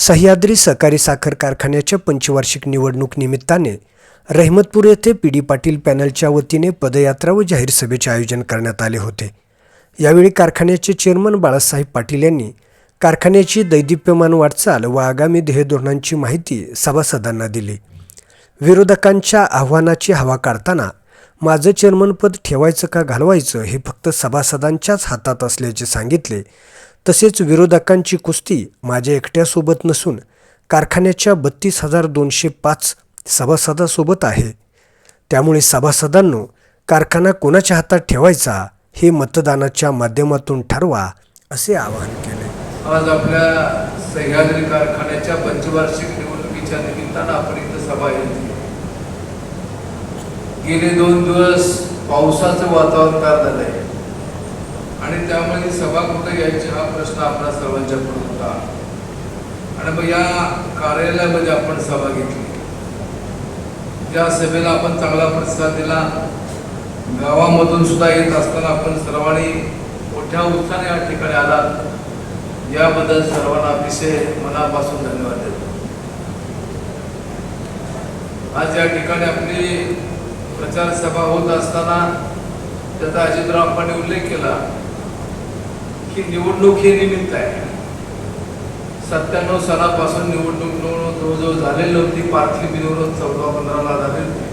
सह्याद्री सहकारी साखर कारखान्याच्या पंचवार्षिक निवडणूक निमित्ताने रहमतपूर येथे पी डी पाटील पॅनलच्या वतीने पदयात्रा व जाहीर सभेचे आयोजन करण्यात आले होते. यावेळी कारखान्याचे चेअरमन बाळासाहेब पाटील यांनी कारखान्याची दैदिप्यमान वाटचाल व आगामी ध्येयधोरणांची माहिती सभासदांना दिली. विरोधकांच्या आव्हानाची हवा काढताना माझं चेअरमनपद ठेवायचं का घालवायचं हे फक्त सभासदांच्याच हातात असल्याचे सांगितले तसेच विरोधकांची कुस्ती माझ्या एकट्यासोबत नसून कारखान्याच्या बत्तीस हजार दोनशे पाच सभासदासोबत आहे. त्यामुळे सभासदांनो कारखाना कोणाच्या हातात ठेवायचा हे मतदानाच्या माध्यमातून ठरवा असे आवाहन केले. आज आपल्या सह्याद्री कारखान्याच्या पंचवार्षिक निवडणुकीच्या निमित्तानं आपण इथं सभा घेतली. गेले दोन दिवस पावसाचं वातावरण तयार झालंय? आणि त्यामुळे सभा कुठं घ्यायची हा प्रश्न आपल्या सर्वांच्या पुढे होता. आणि मग या कार्यालयामध्ये आपण सभा घेतली. त्या सभेला आपण चांगला प्रतिसाद दिला. गावामधून सुद्धा येत असताना आपण सर्वांनी मोठ्या उत्साहाने या ठिकाणी आलात. याबद्दल सर्वांना अतिशय मनापासून धन्यवाद देतो. आज या ठिकाणी आपली प्रचार सभा होत असताना त्याचा अजितरावांनी उल्लेख केला. की निवडणूक हे निमित्त आहे. सत्त्याण्णव सालापासून निवडणूक निवडणूक जवळजवळ झालेली होती. पार्थिव निवडणूक चौदा पंधराला झालेली होती.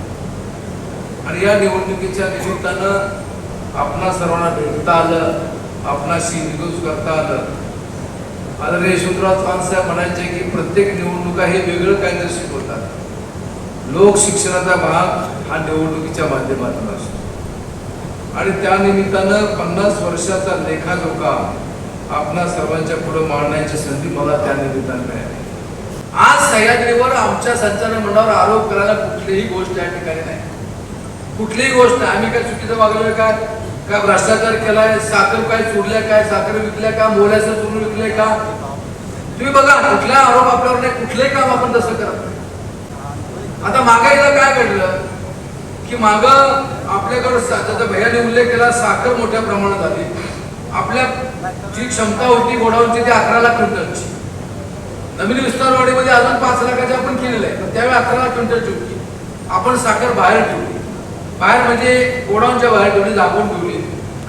आणि या निवडणुकीच्या निमित्तानं आपणा सर्वांना भेटता आलं. आपणाशी निरोज करता आलं. आता यशवंतराव चव्हाण साहेब म्हणायचे की प्रत्येक निवडणुका हे वेगळं काहीतरी शिकवतात. लोक शिक्षणाचा भाग हा निवडणुकीच्या माध्यमातून असतो. आणि त्या निमित्तानं पन्नास वर्षाचा लेखाजोखा आपणा सर्वांच्या पुढे मांडण्याची संधी मला त्या निमित्तानं मिळाली. आज सह्याद्रीवर आमच्या संचालक मंडळावर आरोप करायला कुठलीही गोष्ट या ठिकाणी नाही. कुठलीही गोष्ट आम्ही काय चुकीचं वागलोय काय काय भ्रष्टाचार केलाय? साखर काय चोरल्या काय? साखर विकल्या का? मोल्याचं चोरून विकले का? तुम्ही बघा कुठला आरोप आपल्यावर नाही. कुठलंही काम आपण तसं करत नाही. आता मागायला काय घडलं? की माग आपल्याकडं त्याचा भैयाने उल्लेख केला साखर मोठ्या प्रमाणात आली. आपल्या जी क्षमता होती गोडाऊनची ती अकरा लाख क्विंटलची. नवीन विस्तारवाडीमध्ये अजून पाच लाखाची आपण केलेलं आहे. पण त्यावेळी अकरा लाख क्विंटलची होती आपण साखर बाहेर ठेवली. बाहेर म्हणजे गोडाऊनच्या बाहेर ठेवली झाकून ठेवली.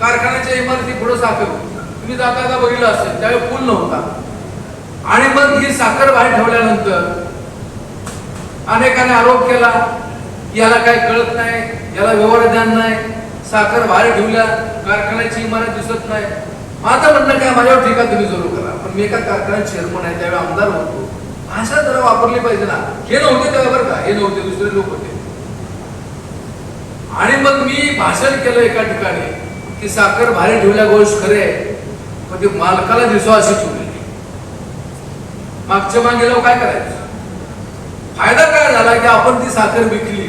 कारखान्याच्या इमारती पुढे साखर तुम्ही जाता का बघितलं असेल त्यावेळी पूल नव्हता. आणि मग ही साखर बाहेर ठेवल्यानंतर अनेकाने आरोप केला याला काय कळत नाही याला व्यवहार ज्ञान नाही साखर भारी ठेवल्या कारखान्याची इमारत दिसत नाही. माझं म्हणणं काय माझ्यावर टीका तुम्ही जरूर करा. पण मी एका कारखान्यात चेअरमन आहे त्यावेळी आमदार होतो. भाषा जरा वापरली पाहिजे ना. हे नव्हते तेव्हा बरं का हे नव्हते दुसरे लोक होते. आणि मग मी भाषण केलं एका ठिकाणी की साखर भारी ठेवल्या गोष्ट खरे आहे पण ते मालकाला दिसो अशी ठेवली. मागच्या मागेला काय करायचं? फायदा काय झाला की आपण ती साखर विकली?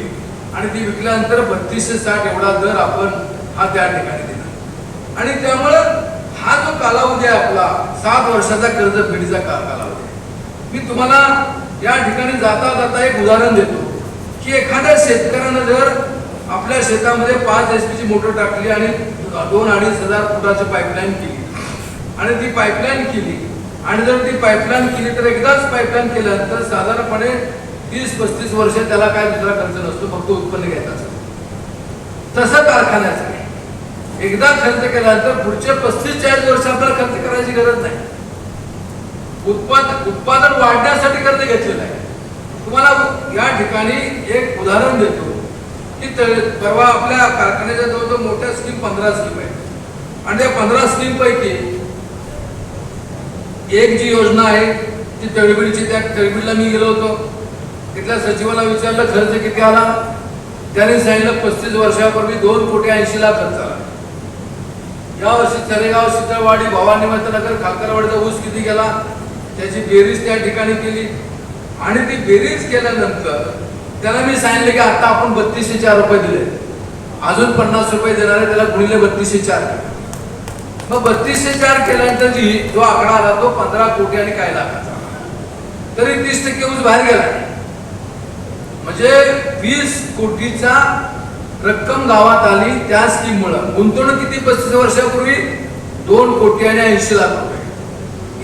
आणि ती विकल्यानंतर बत्तीसशे साठ एवढा दर आपण हा त्या ठिकाणी दिला. आणि त्यामुळं हा जो कालावधी आहे आपला सात वर्षाचा कर्ज फेडीचा का- कालावधी मी तुम्हाला या ठिकाणी जाता जाता एक उदाहरण देतो की एखाद्या शेतकऱ्यानं जर आपल्या शेतामध्ये पाच एस ची मोटर टाकली आणि दोन अडीच हजार फुटाची पाईपलाईन केली. आणि ती पाईपलाईन केली आणि जर ती पाईपलाईन केली तर एकदाच पाईपलाईन केल्यानंतर साधारणपणे तीस पस्तीस वर्ष त्याला काय दुसरा खर्च नसतो फक्त उत्पन्न घ्यायचा. तसं कारखान्याचं आहे. एकदा खर्च केल्यानंतर पुढचे पस्तीस चाळीस वर्ष आपल्याला खर्च करायची गरज नाही. उत्पादन उत्पादन वाढण्यासाठी कर्ज घेतलेलं आहे. तुम्हाला या ठिकाणी एक उदाहरण देतो की परवा आपल्या कारखान्याच्या जवळजवळ मोठ्या स्कीम पंधरा स्कीम आहेत. आणि त्या पंधरा स्कीम पैकी एक जी योजना आहे ती तळबिडीची त्या तळबिडला मी गेलो होतो. तिथल्या सचिवाला विचारलं खर्च किती आला? त्याने सांगितलं पस्तीस वर्षापूर्वी दोन कोटी ऐंशी लाख खर्च आला. या वर्षी चरेगाव शितळवाडी भवानी नगर खाकरवाडीचा ऊस किती गेला? त्याची बेरीज त्या ठिकाणी केली. आणि ती बेरीज केल्यानंतर त्याला मी सांगितले की आता आपण बत्तीसशे चार रुपये दिले. अजून पन्नास रुपये देणार आहे त्याला गुणिले बत्तीसशे चार. मग बत्तीसशे चार केल्यानंतर जी जो आकडा आला तो पंधरा कोटी आणि काय लाखाचा. तरी तीस टक्के ऊस बाहेर गेला. म्हणजे वीस कोटीचा रक्कम गावात आली त्या स्कीम मुळे गुंतवणूक किती? पस्तीस वर्षापूर्वी दोन कोटी आणि ऐंशी लाख रुपये.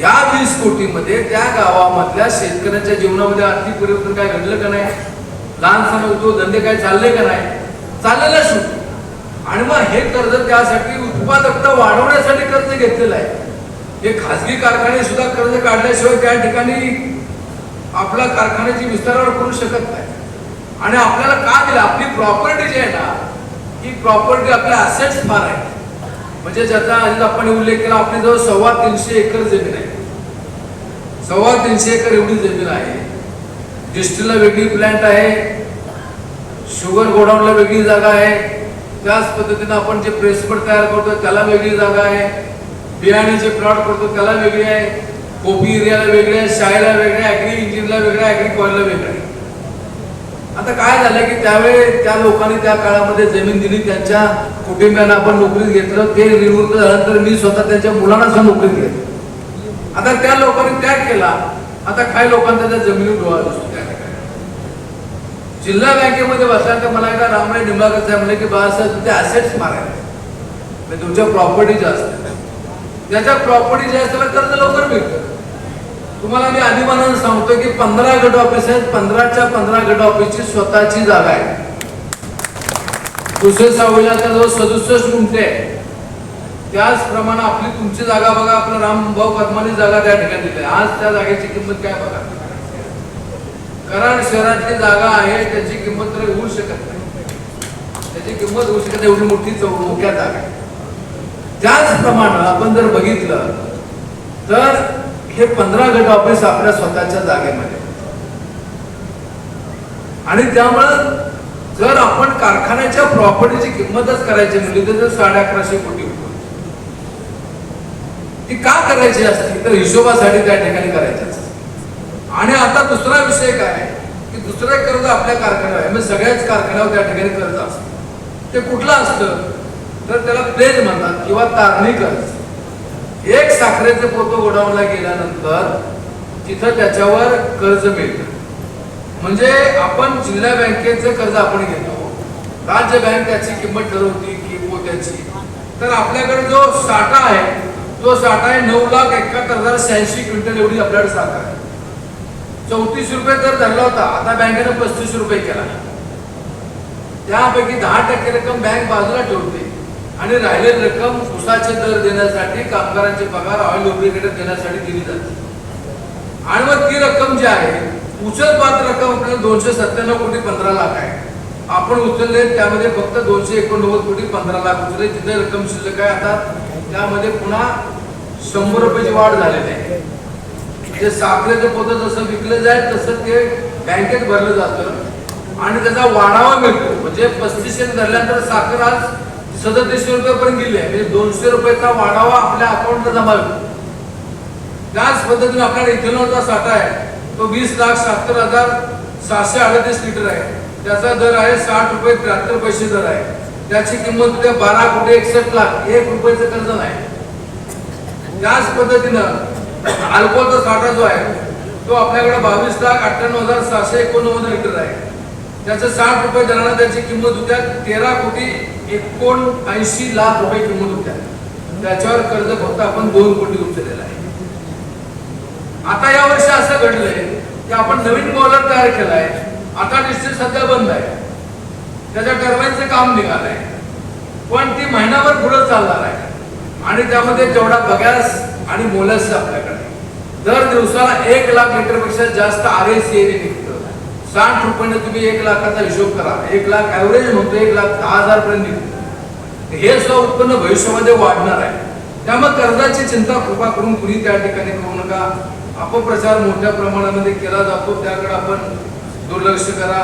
या वीस कोटीमध्ये त्या गावामधल्या शेतकऱ्याच्या जीवनामध्ये आर्थिक परिवर्तन काय घडलं का नाही? लहान सण उद्योग धंदे काय चालले का नाही? चाललेलं शेवटी आणि मग हे कर्ज त्यासाठी उत्पादकता वाढवण्यासाठी कर्ज घेतलेलं आहे. हे खाजगी कारखाने सुद्धा कर्ज काढल्याशिवाय त्या ठिकाणी आपल्या कारखान्याची विस्तारावर करू शकत नाही. आणि आपल्याला का दिलं? आपली प्रॉपर्टी जी आहे ना ही प्रॉपर्टी आपल्या असेट्स फार आहे म्हणजे ज्याचा आपण उल्लेख केला आपली जवळ सव्वा तीनशे एकर जमीन आहे. सव्वा तीनशे एकर एवढी जमीन आहे. डिस्टिलला वेगळी प्लॅन्ट आहे. शुगर गोडाऊनला वेगळी जागा आहे. त्याच पद्धतीनं आपण जे प्रेसपट तयार करतो त्याला वेगळी जागा आहे. बियाणे जे प्लॉट करतो त्याला वेगळी आहे. कोपी एरियाला वेगळी आहे शाळेला वेगळ्या ॲग्री इंजिनला वेगळ्या ॲग्री कॉलला वेगळ्या आता काय झालं की त्यावेळी त्या लोकांनी त्या काळामध्ये जमीन दिली त्यांच्या कुटुंबियांना आपण नोकरीत घेतलं ते निवृत्त झाल्यानंतर मी स्वतः त्यांच्या मुलांना सुद्धा नोकरीत घेतलं. आता त्या लोकांनी त्याग केला. आता काही लोकांचा त्या जमिनीवर डोळा दिसतो त्या जिल्हा बँकेमध्ये बसल्यानंतर मला एका रामराय निंबाळकर साहेब म्हणले की बाळासाहेब तुमचे असेट्स मारायचे म्हणजे तुमच्या प्रॉपर्टी जास्त त्याच्या प्रॉपर्टी ज्या असतात कर्ज लवकर मिळतं. तुम्हाला मी अभिमानानं सांगतो की पंधरा गट ऑफिस आहेत. पंधराच्या पंधरा गट ऑफिसची स्वतःची जागा आहे. दुसरे सावळीला जवळ सदुसष्ट गुंठे आहे त्याचप्रमाणे आपली तुमची जागा बघा आपलं रामभाऊ पद्मानी जागा त्या ठिकाणी दिली आज त्या जागेची किंमत काय बघा? कराड शहरातली जागा आहे त्याची किंमत तर होऊ शकत नाही. त्याची किंमत होऊ शकत एवढी मोठी चौक्या मोठ्या जागा आहे त्याचप्रमाणे आपण जर बघितलं तर हे पंधरा गट ऑफिस आपल्या स्वतःच्या जागेमध्ये. आणि त्यामुळं जर आपण कारखान्याच्या प्रॉपर्टीची किंमतच करायची म्हणली तर साडे अकराशे कोटी ती का करायची असती? तर हिशोबासाठी त्या ठिकाणी करायची असते. आणि आता दुसरा विषय काय की दुसरं कर्ज आपल्या कारखान्यावर आहे. म्हणजे सगळ्याच कारखान्यावर त्या ठिकाणी कर्ज असतं. ते कुठलं असतं? तर त्याला प्लेज म्हणतात किंवा तारणी कर्ज. एक साखरेचे पोतं गोडाऊनला गेल्यानंतर तिथं त्याच्यावर कर्ज मिळतं. म्हणजे आपण जिल्हा बँकेचं कर्ज आपण घेतो. राज्य बँक त्याची किंमत ठरवती की पोत्याची. तर आपल्याकडे जो साठा आहे तो साठा आहे नऊ लाख एकाहत्तर हजार शहाऐंशी क्विंटल एवढी आपल्याकडे साठा आहे. चौतीस रुपये जर धरला होता आता बँकेनं पस्तीस रुपये केला. त्यापैकी दहा टक्के रक्कम बँक बाजूला ठेवते. आणि राहिलेली रक्कम उसाचे दर देण्यासाठी कामगारांचे पगार ऑइल लुब्रिकेटर देण्यासाठी दिली जाते. आणि मग ती रक्कम जी आहे उचल पात्र रक्कम आपल्याला दोनशे सत्त्याण्णव कोटी पंधरा लाख आहे. आपण उचलले त्यामध्ये फक्त दोनशे एकोणनव्वद कोटी पंधरा लाख उचलले. तिथे रक्कम शिल्लक आहे आता त्यामध्ये पुन्हा शंभर रुपयाची वाढ झालेली आहे. जे साखरेचं पोतं जसं विकलं जाईल तसं ते बँकेत भरलं जातं. आणि त्याचा वाढावा मिळतो. म्हणजे पस्तीसशे धरल्यानंतर साखर आज सदतीसशे रुपयापर्यंत गेली. गेले म्हणजे दोनशे रुपयाचा वाढावा आपल्या अकाउंटला जमा त्याच पद्धतीने आपल्याकडे इथेनॉलचा साठा आहे. तो वीस लाख शहात्तर हजार सहाशे अडतीस लिटर आहे. त्याचा दर आहे साठ रुपये त्र्याहत्तर पैसे दर आहे. त्याची किंमत उद्या बारा कोटी एकसष्ट लाख. एक रुपयाचं कर्ज नाही. त्याच पद्धतीनं अल्कोहोलचा साठा जो आहे तो आपल्याकडे बावीस लाख अठ्ठ्याण्णव हजार सहाशे एकोणनव्वद लिटर आहे. त्याचं साठ रुपये दरानं त्याची किंमत होत्या तेरा कोटी एकोणऐंशी लाख रुपये किंमत होत्या. त्याच्यावर कर्ज फक्त आपण दोन कोटी उचललेलं आहे. आता या वर्षी असं घडलंय की आपण नवीन बॉलर तयार केलाय आता निश्चित सध्या बंद आहे. त्याच्या टर्बाईनचं काम निघालंय. पण ती महिनाभर पुढे चालणार आहे. आणि त्यामध्ये तेवढा बगॅस आणि मोलस आपल्याकडे दर दिवसाला एक लाख लिटरपेक्षा जास्त आर एस निघतं. साठ रुपयाने तुम्ही एक लाखाचा हिशोब करा. एक लाख ऍव्हरेज म्हणतो एक लाख दहा हजार पर्यंत हे सुद्धा उत्पन्न भविष्यामध्ये वाढणार आहे. त्यामुळे कर्जाची चिंता कृपा करून कुणी त्या ठिकाणी करू नका. अपप्रचार मोठ्या प्रमाणामध्ये केला जातो. त्याकडे आपण दुर्लक्ष करा.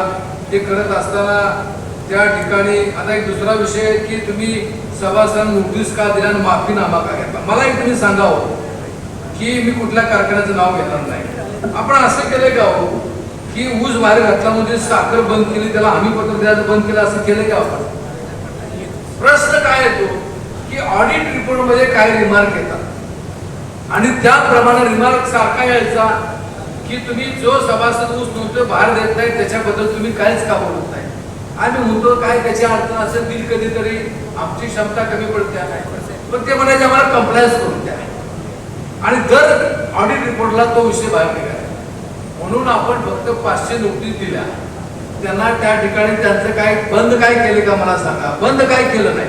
ते करत असताना त्या ठिकाणी आता एक दुसरा विषय की तुम्ही सभासद नोटीस का दिला आणि माफीनामा का घेतला? मला एक तुम्ही सांगावं हो, की मी कुठल्या कारखान्याचं नाव घेणार नाही. आपण असं केलं का हो? की ऊस बाहेर घातला म्हणजे साखर बंद केली त्याला हमी पत्र द्यायचं बंद केलं असं केलं का आपण? प्रश्न काय येतो की ऑडिट रिपोर्टमध्ये काय रिमार्क येतात? आणि त्याप्रमाणे रिमार्क सारखा यायचा की तुम्ही जो सभासद ऊस नव्हतं बाहेर देत नाही त्याच्याबद्दल तुम्ही काहीच का बोलत नाही? आम्ही म्हणतो काय त्याची अडचण असेल दिल कधीतरी आमची क्षमता कमी पडते आहे पण ते म्हणायचे आम्हाला कंप्लायन्स करून द्या. आणि दर ऑडिट रिपोर्टला तो विषय बाहेर निघाला. म्हणून आपण फक्त पाचशे नोटीस दिल्या. त्यांना त्या ठिकाणी त्यांचं काय बंद काय केले का मला सांगा. बंद काय केलं नाही.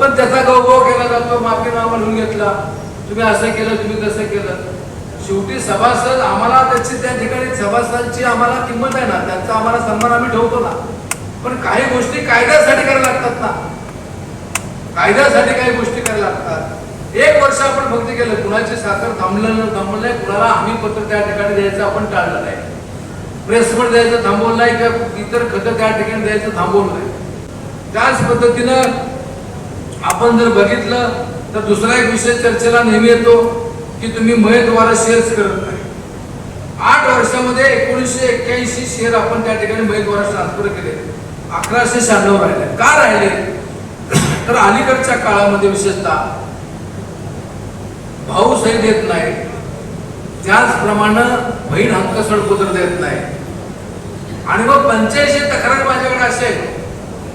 पण त्याचा गौगव केला जातो माफीनामा लिहून घेतला. तुम्ही असं केलं तुम्ही तसं केलं. शेवटी सभासद आम्हाला त्याची त्या ठिकाणी सभासदांची आम्हाला किंमत आहे ना त्यांचा आम्हाला सन्मान आम्ही ठेवतो ना. पण काही गोष्टी कायद्यासाठी करायला लागतात ना. कायद्यासाठी काही गोष्टी करायला लागतात. एक वर्ष आपण फक्त केलं कुणाची साखर थांबलं थांबलं नाही कुणाला आम्ही पत्र त्या ठिकाणी द्यायचं आपण टाळलं नाही. प्रेसमध्ये द्यायचं थांबवलं नाही किंवा इतर खतं त्या ठिकाणी द्यायचं थांबवलं नाही. त्याच पद्धतीनं आपण जर बघितलं तर दुसरा एक विषय चर्चेला नेहमी येतो की तुम्ही मयद्वारा शेअर्स करत नाही. आठ वर्षामध्ये एकोणीसशे एक्क्याऐंशी शेअर आपण त्या ठिकाणी मयद्वारा ट्रान्सफर केले. अकराशे शहाण्णव राहिले. का राहिले? तर अलीकडच्या काळामध्ये विशेषतः भाऊ सही देत नाही. त्याचप्रमाणे बहीण हक्क सडपत्र देत नाही. आणि मग पंच्याऐंशी तक्रार माझ्याकडे असेल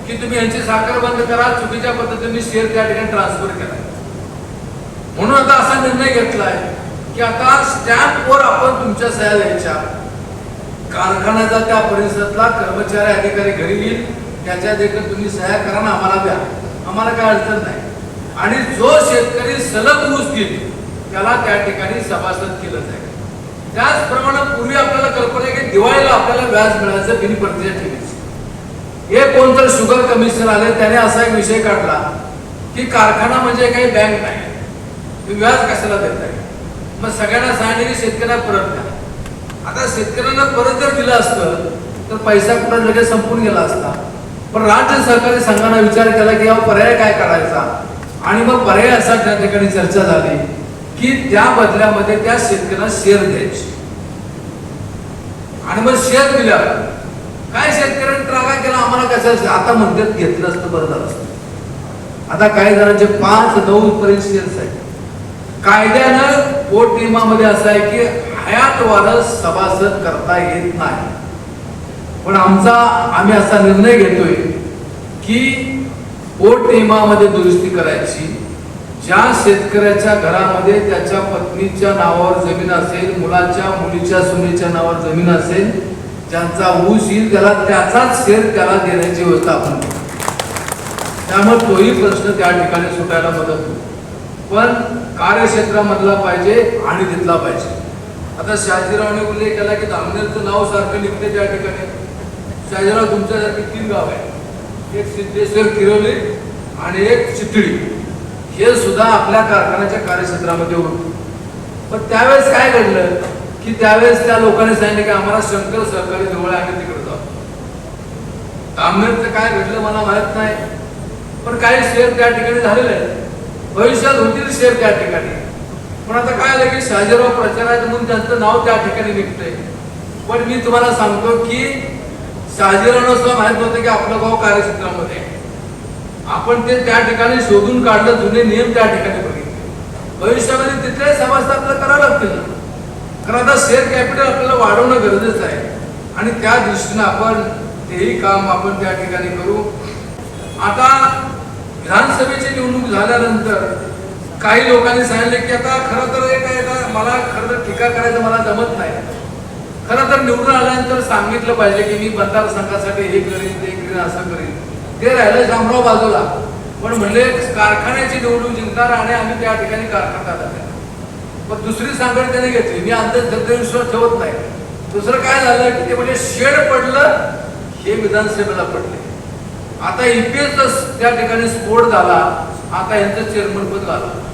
की तुम्ही यांची साखर बंद करा चुकीच्या पद्धतीने शेअर त्या ठिकाणी ट्रान्सफर करा म्हणून आता असा निर्णय घेतलाय की आता स्टॅम्पवर आपण तुमच्या सह्या द्यायच्या. कारखान्याचा त्या परिसरातला कर्मचारी अधिकारी घरी येईल. त्याच्या देखील तुम्ही सह्या करा ना आम्हाला द्या. आम्हाला काय अडचण नाही. आणि जो शेतकरी सलग ऊस घेईल त्याला त्या ठिकाणी सभासद केलं जाईल. त्याचप्रमाणे पूर्वी आपल्याला कल्पना आहे की दिवाळीला आपल्याला व्याज मिळायचं बिन ठेवीच. ठेवीची हे कोणतं शुगर कमिशनर आले त्याने असा एक विषय काढला की कारखाना म्हणजे काही बँक नाही. व्याज कशाला देताय? मग सगळ्यांना सांगितले की शेतकऱ्यांना परत द्या. आता शेतकऱ्यांना परत जर दिलं असतं तर पैसा कुठं लगेच संपून गेला असता. पण राज्य सहकारी संघाने विचार केला की यावर पर्याय काय काढायचा? आणि मग पर्याय असा त्या ठिकाणी चर्चा झाली. की त्या बदल्यामध्ये त्या शेतकऱ्यांना शेअर द्यायचे. आणि मग शेअर दिल्यावर काय शेतकऱ्यांनी त्रागा केला? आम्हाला कसं आता म्हणतात घेतलं असतं बरं झालं असतं. आता काही जणांचे पाच नऊ पर्यंत शेअर्स आहेत. कायद्यानं पोट नियमामध्ये असं आहे की हयात वारस सभासद करता येत नाही. पण आमचा आम्ही असा निर्णय घेतोय की पोट नियमामध्ये दुरुस्ती करायची. ज्या शेतकऱ्याच्या घरामध्ये त्याच्या पत्नीच्या नावावर जमीन असेल मुलाच्या मुलीच्या सुनेच्या नावावर जमीन असेल ज्यांचा ऊस येईल त्याला त्याचाच शेअर त्याला देण्याची व्यवस्था आपण त्यामुळे तोही प्रश्न त्या ठिकाणी सुटायला मदत होईल. पण कार्यक्षेत्रामधला पाहिजे आणि तिथला पाहिजे. आता शहाजीरावने उल्लेख केला की दामनेरचं नाव सारखं निघते त्या ठिकाणी. शहाजीराव तुमच्यासारखे तीन गाव आहे एक सिद्धेश्वर किरवली आणि एक चितळी. हे सुद्धा आपल्या कारखान्याच्या कार्यक्षेत्रामध्ये होतं. पण त्यावेळेस काय घडलं? की त्यावेळेस त्या लोकांनी सांगितलं की आम्हाला शंकर सहकारी जवळ आम्ही तिकडे जाऊ. कामनेरचं काय घडलं मला माहीत नाही. पण काही शेअर त्या ठिकाणी झालेले आहेत. भविष्यात होतील शेअर त्या ठिकाणी. पण आता काय आलं की शहाजीराव प्रचारात म्हणून त्यांचं नाव त्या ठिकाणी निघतंय. पण मी तुम्हाला सांगतो की शहाजीराव सुद्धा माहीत नव्हतं की आपलं गाव कार्यक्षेत्रामध्ये आहे. आपण ते त्या ठिकाणी शोधून काढलं जुने नियम त्या ठिकाणी बघितले. भविष्यामध्ये तिथले समाज आपल्याला करावं लागतील. कारण आता शेअर कॅपिटल आपल्याला वाढवणं गरजेचं आहे. आणि त्या दृष्टीनं आपण तेही काम आपण त्या ठिकाणी करू. आता विधानसभेची निवडणूक झाल्यानंतर काही लोकांनी सांगितले की आता खरं तर एक आहे मला खरं तर टीका करायचं मला जमत नाही. खरं तर निवडून आल्यानंतर सांगितलं पाहिजे की मी मतदारसंघासाठी हे करीन ते करीन असं करीन. ते राहिलं शामराव बाजूला. पण म्हणले कारखान्याची निवडणूक जिंकणार आणि आम्ही त्या ठिकाणी कारखाना झाला पण दुसरी सांगड त्याने घेतली. मी अंधश्रद्धेविश्वास ठेवत नाही. दुसरं काय झालं की ते म्हणजे शेड पडलं हे विधानसभेला पडले. आता ईपीएस त्या ठिकाणी स्फोट झाला आता यांचं चेअरमन पद झालं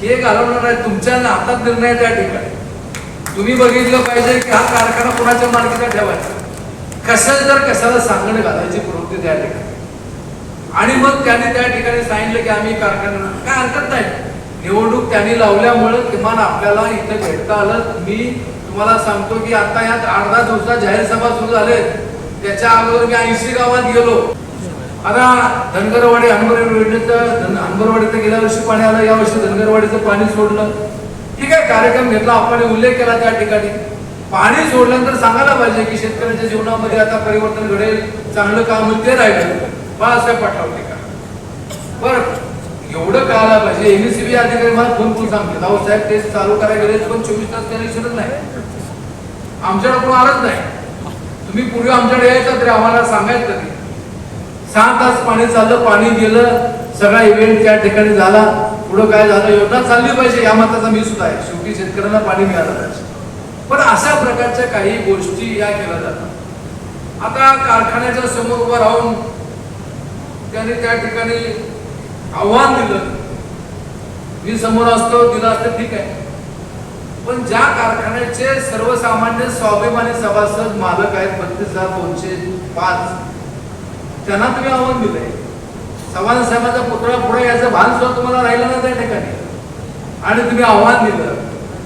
हे घालवणार आहे तुमच्या हातात निर्णय त्या ठिकाणी. तुम्ही बघितलं पाहिजे की हा कारखाना कोणाच्या मालकीचा ठेवायचा? कशाला जर कशाला सांगणं घालायची प्रवृत्ती त्या ठिकाणी. आणि मग त्याने त्या ठिकाणी सांगितलं की आम्ही कारखाना काय हरकत नाही. निवडणूक त्यांनी लावल्यामुळं किमान आपल्याला इथं भेटता आलं. मी तुम्हाला सांगतो की आता यात अर्धा दिवसात जाहीर सभा सुरू झाले. त्याच्या अगोदर मी ऐंशी गावात गेलो. आता धनगरवाडी हनगरवाडी योजनेचं हनगरवाडीचं गेल्या वर्षी पाणी आलं. या वर्षी धनगरवाडीचं पाणी सोडलं. ठीक आहे कार्यक्रम घेतला. आपण उल्लेख केला त्या ठिकाणी. पाणी सोडल्यानंतर सांगायला पाहिजे की शेतकऱ्याच्या जीवनामध्ये आता परिवर्तन घडेल चांगलं काम होईल ते राहिलं बाळासाहेब पाठवते का? बरं एवढं कळायला पाहिजे. एमएससीबी अधिकारी मला फोन फोन सांगते अहो साहेब ते चालू करायला गेले पण चोवीस तास कनेक्शनच नाही. आमच्याकडे कोण आलंच नाही. तुम्ही पूर्वी आमच्याकडे यायचं तरी आम्हाला सांगायचं तरी सहा तास पाणी चाललं पाणी गेलं सगळा इव्हेंट त्या ठिकाणी झाला. पुढं काय झालं योजना चालली पाहिजे. या मताचा मी सुद्धा आहे. शेवटी शेतकऱ्यांना पाणी मिळालं पाहिजे. पण अशा प्रकारच्या काही गोष्टी या केल्या जातात. आता कारखान्याच्या समोर उभं राहून त्यांनी त्या ठिकाणी आव्हान दिलं. मी समोर असतो दिलं असतं ठीक आहे. पण ज्या कारखान्याचे सर्वसामान्य स्वाभिमानी सभासद मालक आहेत बत्तीस हजार दोनशे पाच त्यांना तुम्ही आव्हान दिलंय. चव्हाण साहेबांचा पुतळा पुढे याचं भान सुद्धा तुम्हाला राहिलं ना त्या ठिकाणी. आणि तुम्ही आव्हान दिलं.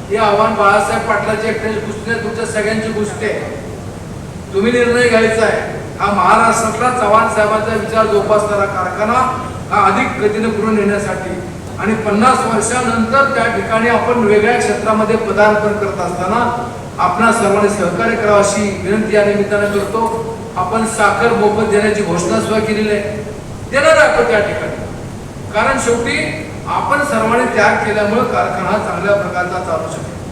हे आव्हान बाळासाहेब पाटलाची एकट्याची गोष्टी नाही तुमच्या सगळ्यांची गोष्ट आहे. तुम्ही निर्णय घ्यायचा आहे. हा महाराष्ट्रातला चव्हाण साहेबांचा विचार जोपासणारा कारखाना हा अधिक गतीने पुढे नेण्यासाठी आणि पन्नास वर्षानंतर त्या ठिकाणी आपण वेगळ्या क्षेत्रामध्ये पदार्पण करत असताना आपणा सर्वांनी सहकार्य करावं अशी विनंती या निमित्तानं करतो. आपण साखर मोफत देण्याची घोषणा सुद्धा केलेली आहे. देणार आहे आपण त्या ठिकाणी. कारण शेवटी आपण सर्वांनी त्याग केल्यामुळे कारखाना चांगल्या प्रकारचा चालू शकेल